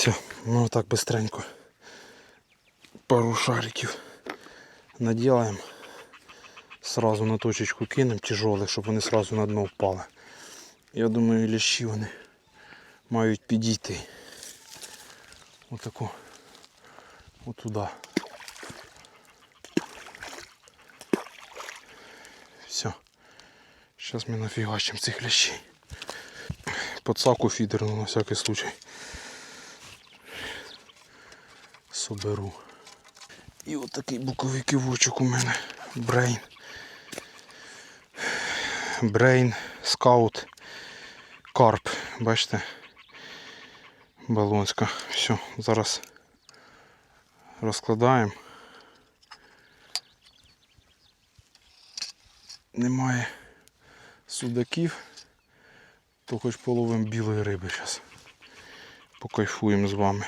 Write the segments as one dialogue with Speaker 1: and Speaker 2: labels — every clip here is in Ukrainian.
Speaker 1: Все, ну так быстренько. Пару шариків наділаємо. Сразу на точечку кинемо тяжелих, щоб вони сразу на дно впали. Я думаю, лящі вони мають підійти. Отаку. Отуда. Все. Зараз ми нафігачимо цих лящей. Подсаку фідерну на всякий случай. Соберу. І отакий боковий кивочок у мене. Брейн. Брейн, скаут, карп. Бачите? Балонська. Все, зараз розкладаємо. Немає судаків, то хоч половимо білої риби зараз. Покайфуємо з вами.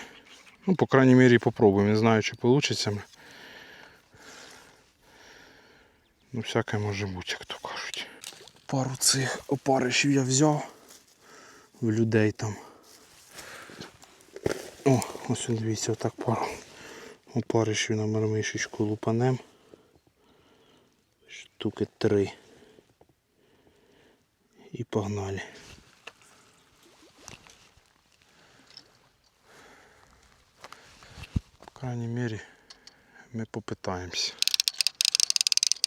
Speaker 1: Ну, по крайній мірі попробуємо. Не знаю, чи вийде. Ну, всяке може бути, як то кажуть. Пару цих опаришів я взяв в людей там. О, ось он, дивіться, отак пару опаришів на мармишечку лупанем. Штуки три. І погнали. Крайней мере, ми попитаємося.